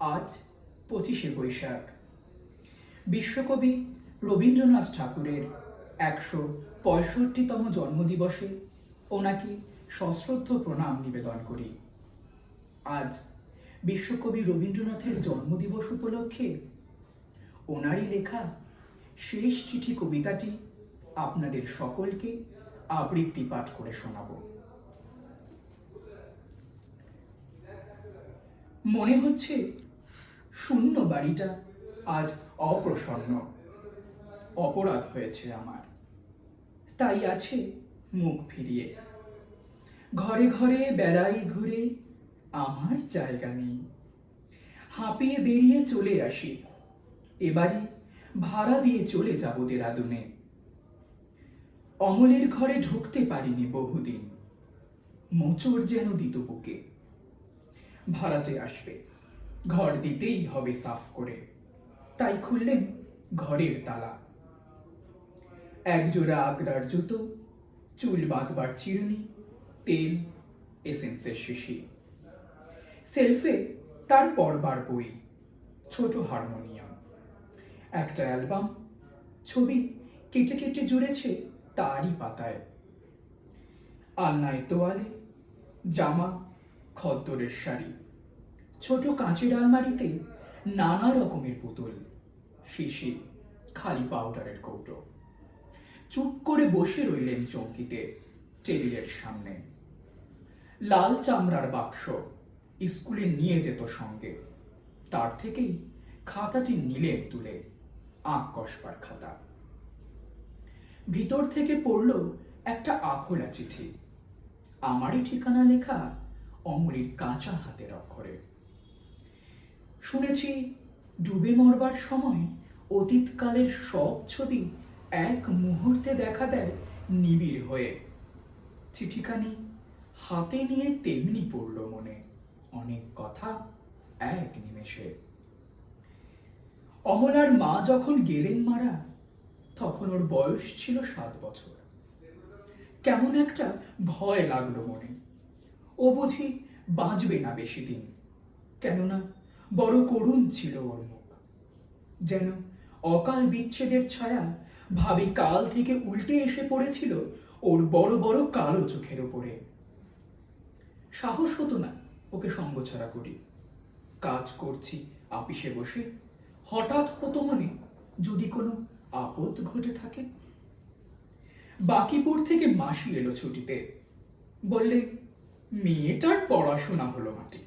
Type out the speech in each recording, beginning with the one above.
আজ পঁচিশে বৈশাখ। বিশ্বকবি রবীন্দ্রনাথ ঠাকুরের একশো পঁয়ষট্টিতম জন্মদিবসে ওনাকে সশ্রদ্ধ প্রণাম নিবেদন করি। আজ বিশ্বকবি রবীন্দ্রনাথের জন্মদিবস উপলক্ষে ওনারই লেখা শেষ চিঠি কবিতাটি আপনাদের সকলকে আবৃত্তি পাঠ করে শোনাবো। মনে হচ্ছে শূন্য বাড়িটা আজ অপ্রসন্ন। অপরাধ হয়েছে আমার। তাই আছে মুখ ফিরিয়ে। ঘরে ঘরে বেড়াই ঘুরে আমার জায়গা নেই। হাঁপিয়ে বেরিয়ে চলে আসি। এবারে ভাড়া দিয়ে চলে যাব দেরাদুনে। অমলের ঘরে ঢুকতে পারিনি বহুদিন। মোচড় যেন দিত বুকে। ভাড়াতে আসবে। ঘর দিতেই হবে সাফ করে। তাই খুললেন ঘরের তালা। একজোড়া আগ্রার জুতো, চুল বাঁধবার চিরুনি, তেল, এসেন্সের শিশি। সেলফে তার পড়বার বই, ছোট হারমোনিয়াম। একটা অ্যালবাম, ছবি কেটে কেটে জুড়েছে তারই পাতায়। আলনায় তোয়ালে, জামা, খদ্দরের শাড়ি। ছোট কাঁচের আলমারিতে নানা রকমের পুতুল শিশি খালি পাউডারের কৌটো। চুপ করে বসে রইলেন চৌকিতে, টেবিলের সামনে। লাল চামড়ার বাক্স স্কুলে নিয়ে যেত সঙ্গে। তার থেকেই খাতাটি নিলেন তুলে আঁক কষবার খাতা। ভিতর থেকে পড়ল একটা আখোলা চিঠি। আমারই ঠিকানা লেখা অমরির কাঁচা হাতের অক্ষরে। শুনেছি, ডুবে মরবার সময় অতীতকালের সব ছবি এক মুহূর্তে দেখা দেয় নিবিড় হয়ে। চিঠিখানি হাতে নিয়ে তেমনি পড়ল মনে, অনেক কথা এক নিমেষে। অমলার মা যখন গেলেন মারা, তখন ওর বয়স ছিল সাত বছর। কেমন একটা ভয় লাগল মনে। ও বুঝি বাঁচবে না বেশি দিন। কেননা বড় করুণ ছিল ওর মুখ। যেন অকাল বিচ্ছেদের ছায়া ভাবি কাল থেকে উল্টে এসে পড়েছিল ওর বড় বড় কালো চোখের ওপরে। সাহস হতো না ওকে সঙ্গ ছাড়া করি। কাজ করছি আপিসে বসে। হঠাৎ হতো মনে যদি কোনো আপদ ঘটে থাকে। বাকিপুর থেকে মাসি এলো ছুটিতে। বললে, মেয়েটার পড়াশোনা হলো মাটি।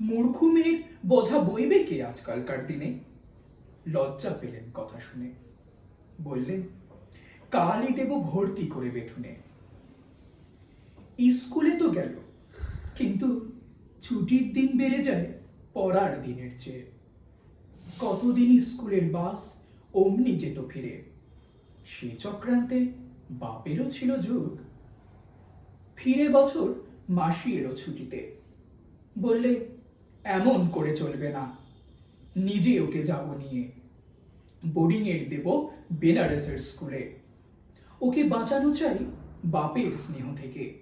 মূর্খ মেয়ের বোঝা বইবে কে আজকালকার দিনে? লজ্জা পেলেন কথা শুনে। বললেন, কালই দেব ভর্তি করে বেথুনে স্কুলে তো গেল, কিন্তু ছুটির দিন বেড়ে যায় পড়ার দিনের চেয়ে। কতদিন স্কুলের বাস অমনি যেত ফিরে। সে চক্রান্তে বাপেরও ছিল যোগ। ফিরে বছর মাসি এলো ছুটিতে। বললে এমন করে চলবে না। নিজে ওকে যাব নিয়ে। বোর্ডিং এর দেব বেনারসের স্কুলে। ওকে বাঁচানো চাই বাপের স্নেহ থেকে।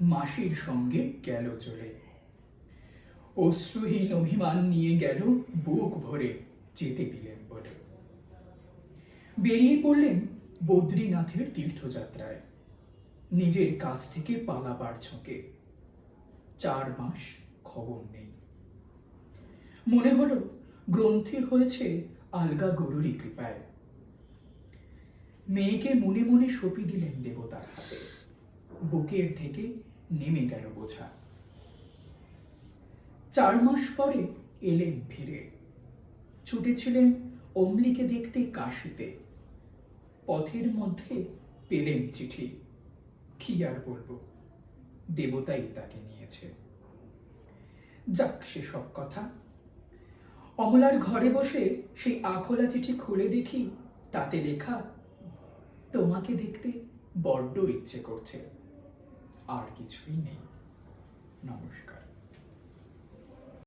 মাসির সঙ্গে গেল চলে। অশ্রুহীন অভিমান নিয়ে গেল বুক ভরে যেতে দিলেন বলে। বেরিয়ে পড়লেন বদ্রীনাথের তীর্থযাত্রায়। নিজের কাছ থেকে পালাবার ঝোঁকে। চার মাস খবর নেই। মনে হলো গ্রন্থি হয়েছে আলগা গরুরই কৃপায়। মেয়েকে মনে মনে সঁপি দিলেন দেবতার হাতে। বুকের থেকে নেমে গেল বোঝা। চার মাস পরে এলেন ফিরে। ছুটেছিলেন অমলিকে দেখতে কাশিতে। পথের মধ্যে পেলেন চিঠি। কি আর বলব? দেবতাই তাকে নিয়েছে। যাক সে সব কথা। অমলার ঘরে বসে সেই আখোলা চিঠি খুলে দেখি, তাতে লেখা, তোমাকে দেখতে বড্ড ইচ্ছে করছে। আর কিছুই নেই। নমস্কার।